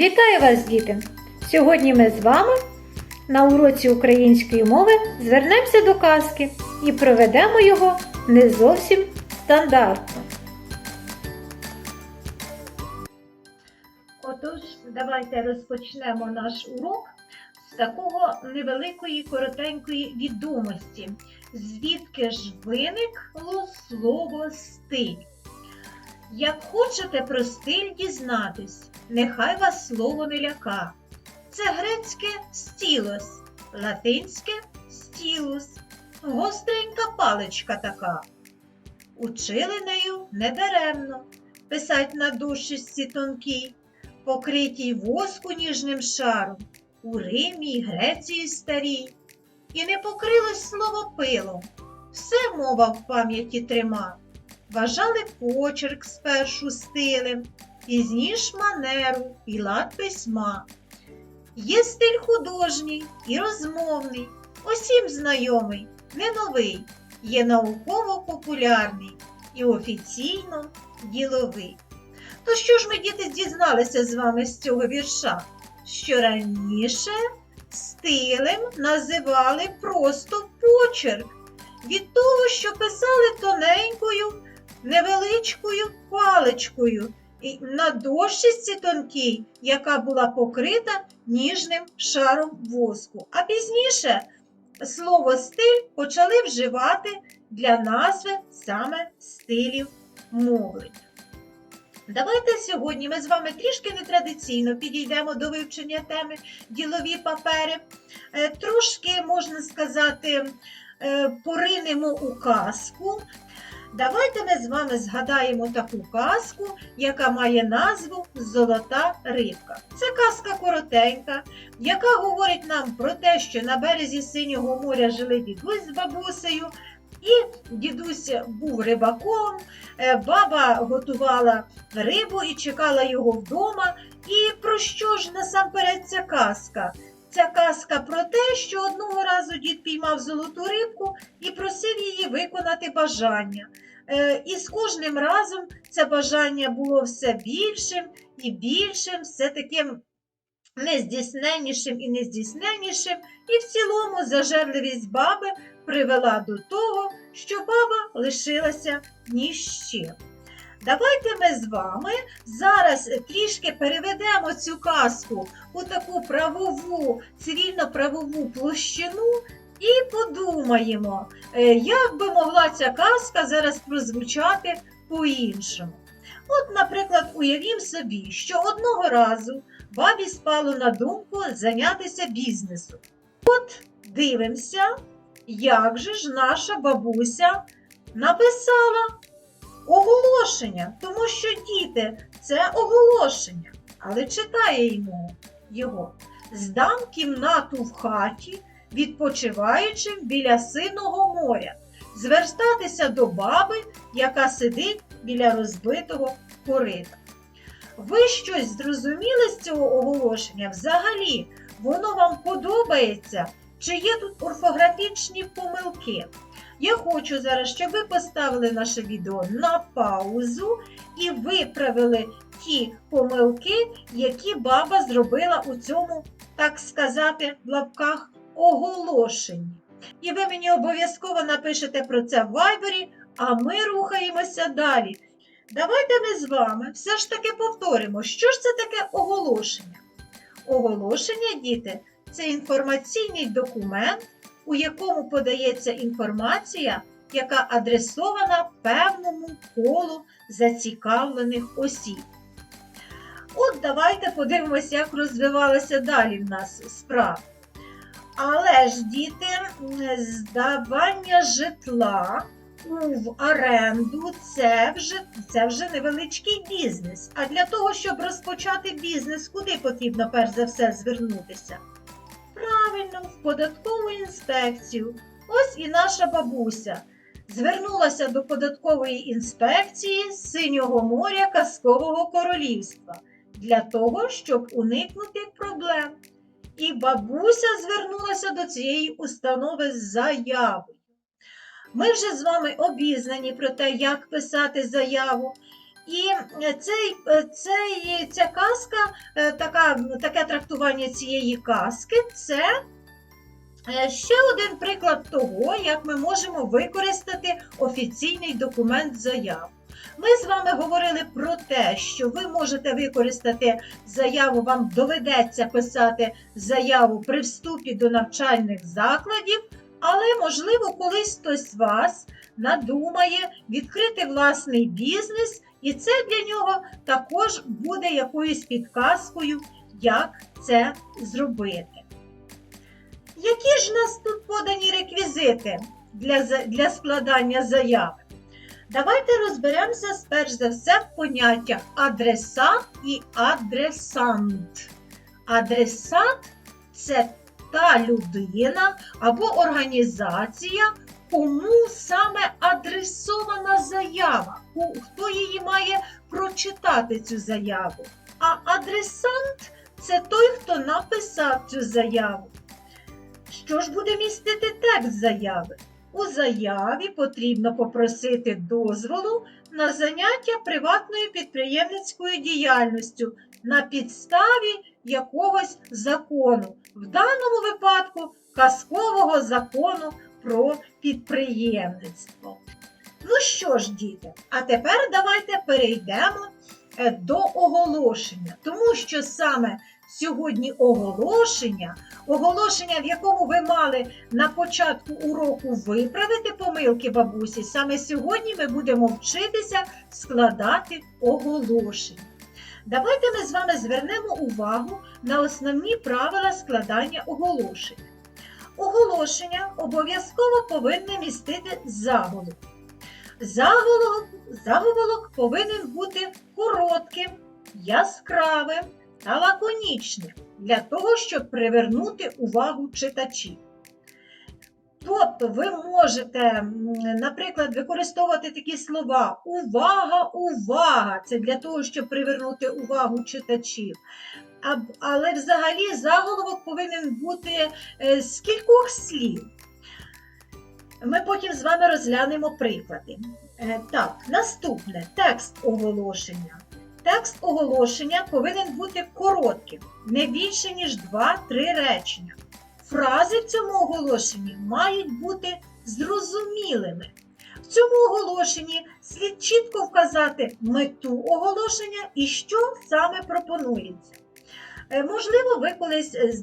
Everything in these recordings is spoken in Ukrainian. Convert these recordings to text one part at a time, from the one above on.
Вітаю вас, діти! Сьогодні ми з вами на уроці української мови звернемося до казки і проведемо його не зовсім стандартно. Отож, давайте розпочнемо наш урок з такого невеликої коротенької відомості. Звідки ж виникло слово стиль? Як хочете про стиль дізнатись, нехай вас слово не ляка. Це грецьке стілос, латинське стілус, гостренька паличка така. Учили нею недаремно, писать на дощечці тонкій, покритій воску ніжним шаром, у Римі й Греції старій. І не покрилось слово пилом, все мова в пам'яті трима. Вважали почерк спершу стилем, пізніш манеру і лад письма. Є стиль художній і розмовний, усім знайомий, не новий, є науково-популярний і офіційно діловий. То що ж ми, діти, дізналися з вами з цього вірша? Що раніше стилем називали просто почерк від того, що писали тоненькою невеличкою паличкою і на дощечці тонкій, яка була покрита ніжним шаром воску. А пізніше слово стиль почали вживати для назви саме стилів мови. Давайте сьогодні ми з вами трішки нетрадиційно підійдемо до вивчення теми ділові папери. Е, Трошки, можна сказати, е, поринемо у казку. Давайте ми з вами згадаємо таку казку, яка має назву Золота рибка. Це казка коротенька, яка говорить нам про те, що на березі синього моря жили дідусь з бабусею, і дідусь був рибаком, е, баба готувала рибу і чекала його вдома. І про що ж насамперед ця казка? Ця казка про те, що одного разу дід піймав золоту рибку і просив її виконати бажання. Е, І з кожним разом це бажання було все більшим і більшим, все таким нездійсненнішим і нездійсненнішим. І в цілому зажерливість баби привела до того, що баба лишилася ні з чим. Давайте ми з вами зараз трішки переведемо цю казку у таку правову, цивільно-правову площину і подумаємо, е, як би могла ця казка зараз прозвучати по-іншому. От, наприклад, уявім собі, що одного разу бабі спало на думку зайнятися бізнесом. От дивимося, як же ж наша бабуся написала оголошення, тому що діти це оголошення, але читає йому його. Здам кімнату в хаті, відпочиваючим біля синого моря, звертатися до баби, яка сидить біля розбитого корита. Ви щось зрозуміли з цього оголошення? Взагалі, воно вам подобається? Чи є тут орфографічні помилки? Я хочу зараз, щоб ви поставили наше відео на паузу і виправили ті помилки, які баба зробила у цьому, так сказати, в лапках оголошенні. І ви мені обов'язково напишете про це в вайбері, а ми рухаємося далі. Давайте ми з вами все ж таки повторимо, що ж це таке оголошення. Оголошення, діти, це інформаційний документ, у якому подається інформація, яка адресована певному колу зацікавлених осіб. От давайте подивимося, як розвивалася далі в нас справа. Але ж, діти, здавання житла в оренду це вже, це вже невеличкий бізнес. А для того, щоб розпочати бізнес, куди потрібно перш за все звернутися? Правильно, в податкову інспекцію. Ось і наша бабуся звернулася до податкової інспекції синього моря Казкового королівства для того, щоб уникнути проблем. І бабуся звернулася до цієї установи з заявою. Ми вже з вами обізнані про те, як писати заяву. І цей, цей, ця казка, е, така, таке трактування цієї казки це е, ще один приклад того, як ми можемо використати офіційний документ заяв. Ми з вами говорили про те, що ви можете використати заяву, вам доведеться писати заяву при вступі до навчальних закладів, але, можливо, колись хтось з вас надумає відкрити власний бізнес, і це для нього також буде якоюсь підказкою, як це зробити. Які ж нас тут подані реквізити для, для складання заяви? Давайте розберемося перш за все в поняттях адресат і адресант. Адресат це та людина або організація, кому саме адресована заява, хто її має прочитати цю заяву. А адресант це той, хто написав цю заяву. Що ж буде містити текст заяви? У заяві потрібно попросити дозволу на заняття приватною підприємницькою діяльністю на підставі якогось закону, в даному випадку казкового закону про підприємництво. Ну що ж, діти, а тепер давайте перейдемо е, до оголошення, тому що саме сьогодні оголошення, оголошення, в якому ви мали на початку уроку виправити помилки бабусі, саме сьогодні ми будемо вчитися складати оголошення. Давайте ми з вами звернемо увагу на основні правила складання оголошень. Оголошення обов'язково повинне містити заголовок. Заголовок, заголовок повинен бути коротким, яскравим та лаконічним для того, щоб привернути увагу читачів. Тобто ви можете, наприклад, використовувати такі слова увага, увага! Це для того, щоб привернути увагу читачів. Але взагалі заголовок повинен бути е, з кількох слів. Ми потім з вами розглянемо приклади. Е, Так, наступне текст оголошення. Текст оголошення повинен бути коротким, не більше, ніж 2-3 речення. Фрази в цьому оголошенні мають бути зрозумілими. В цьому оголошенні слід чітко вказати мету оголошення і що саме пропонується. Е, Можливо, ви колись е,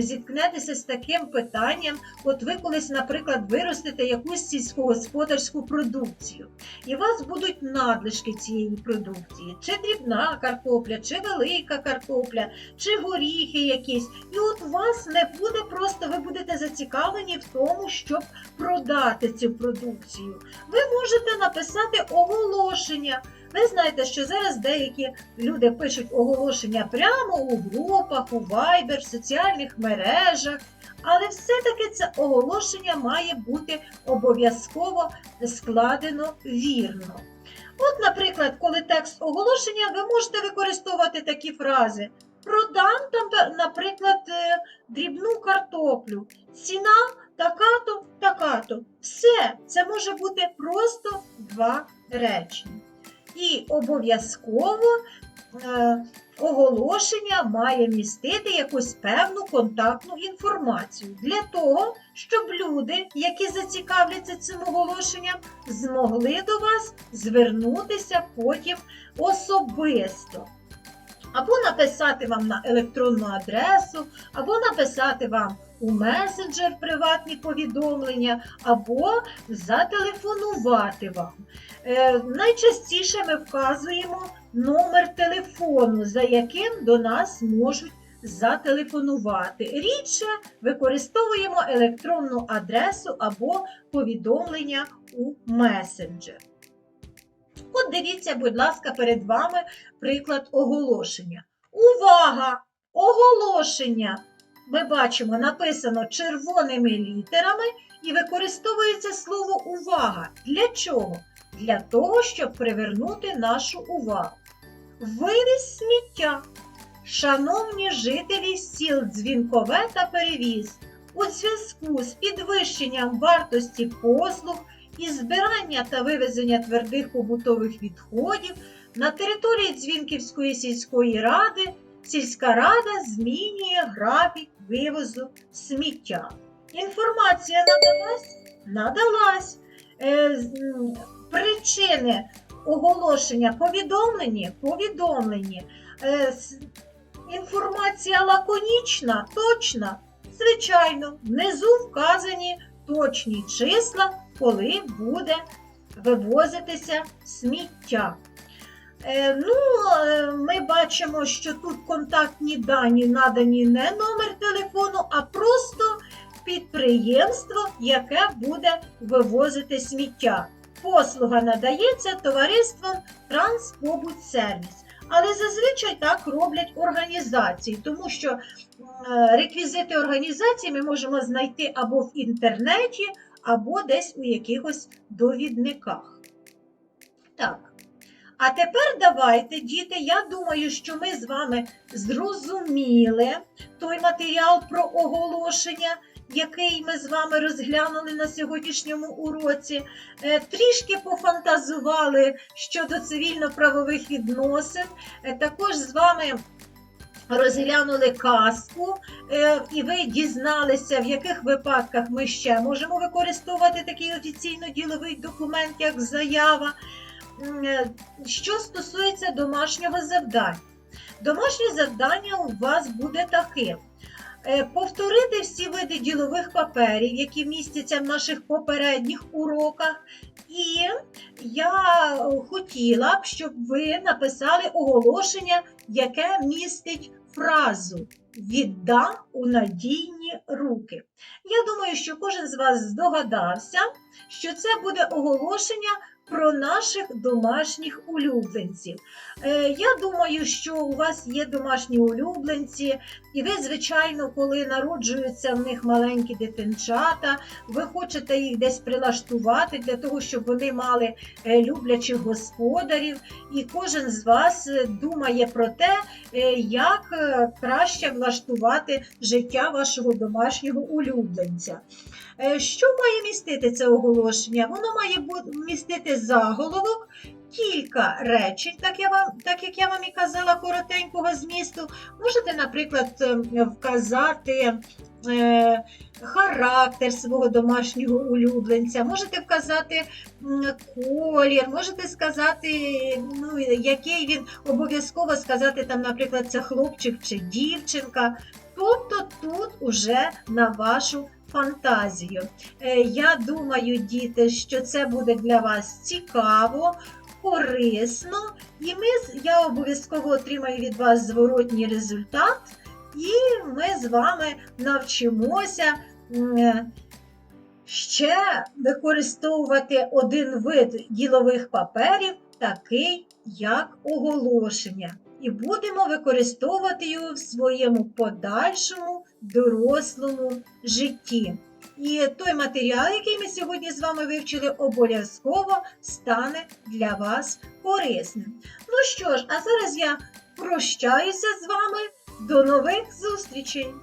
зіткнетеся з таким питанням, от ви колись, наприклад, виростете якусь сільськогосподарську продукцію, і у вас будуть надлишки цієї продукції, чи дрібна картопля, чи велика картопля, чи горіхи якісь. І от у вас не буде просто, ви будете зацікавлені в тому, щоб продати цю продукцію. Ви можете написати оголошення. Ви знаєте, що зараз деякі люди пишуть оголошення прямо у групах, у Viber, в соціальних мережах, але все-таки це оголошення має бути обов'язково складено вірно. От, наприклад, коли текст оголошення, ви можете використовувати такі фрази. Продам там, наприклад, е, дрібну картоплю. Ціна така-то, така-то. Все, це може бути просто два речення. І обов'язково е, оголошення має містити якусь певну контактну інформацію для того, щоб люди, які зацікавляться цим оголошенням, змогли до вас звернутися потім особисто. Або написати вам на електронну адресу, або написати вам у месенджер приватні повідомлення, або зателефонувати вам. Е, найчастіше ми вказуємо номер телефону, за яким до нас можуть зателефонувати. Рідше використовуємо електронну адресу або повідомлення у месенджер. От дивіться, будь ласка, перед вами приклад оголошення. Увага! Оголошення! Ми бачимо, написано червоними літерами і використовується слово увага. Для чого? Для того, щоб привернути нашу увагу. Вивіз сміття. Шановні жителі сіл Дзвінкове та Перевіз, у зв'язку з підвищенням вартості послуг і збирання та вивезення твердих побутових відходів На території Дзвінківської сільської ради сільська рада змінює графік вивозу сміття. Інформація надалась? Надалась. Е, причини оголошення повідомлені? Повідомлені. Е, інформація лаконічна, точна? Звичайно, внизу вказані точні числа, коли буде вивозитися сміття. Е, ну, е, ми бачимо, що тут контактні дані надані не номер телефону, а просто підприємство, яке буде вивозити сміття. Послуга надається товариством Транспобудсервіс. Але зазвичай так роблять організації, тому що реквізити організації ми можемо знайти або в інтернеті, або десь у якихось довідниках. Так. А тепер давайте, діти, я думаю, що ми з вами зрозуміли той матеріал про оголошення, який ми з вами розглянули на сьогоднішньому уроці. Е, Трішки пофантазували щодо цивільно-правових відносин. Е, Також з вами розглянули казку, е, і ви дізналися, в яких випадках ми ще можемо використовувати такий офіційно-діловий документ, як заява. Е, Що стосується домашнього завдання, домашнє завдання у вас буде таким. Е, Повторити всі види ділових паперів, які містяться в наших попередніх уроках. І я хотіла б, щоб ви написали оголошення, яке містить фразу віддам у надійні руки. Я думаю, що кожен з вас здогадався, що це буде оголошення про наших домашніх улюбленців. Е, я думаю, що у вас є домашні улюбленці, і ви, звичайно, коли народжуються в них маленькі дитинчата, ви хочете їх десь прилаштувати для того, щоб вони мали е, люблячих господарів, і кожен з вас е, думає про те, е, як краще влаштувати життя вашого домашнього улюбленця. Е, Що має містити це оголошення? Воно має містити заголовок, кілька речень, так, я вам, так як я вам і казала, коротенького змісту. Можете, наприклад, е, вказати е, характер свого домашнього улюбленця, можете вказати колір, можете сказати, ну, який він обов'язково сказати, там, наприклад, це хлопчик чи дівчинка. Тобто тут уже на вашу фантазію. Е, Я думаю, діти, що це буде для вас цікаво, корисно, і ми, я обов'язково отримаю від вас зворотній результат, і ми з вами навчимося е, ще використовувати один вид ділових паперів, такий як оголошення. І будемо використовувати його в своєму подальшому дорослому житті. І той матеріал, який ми сьогодні з вами вивчили, обов'язково стане для вас корисним. Ну що ж, а зараз я прощаюся з вами. До нових зустрічей!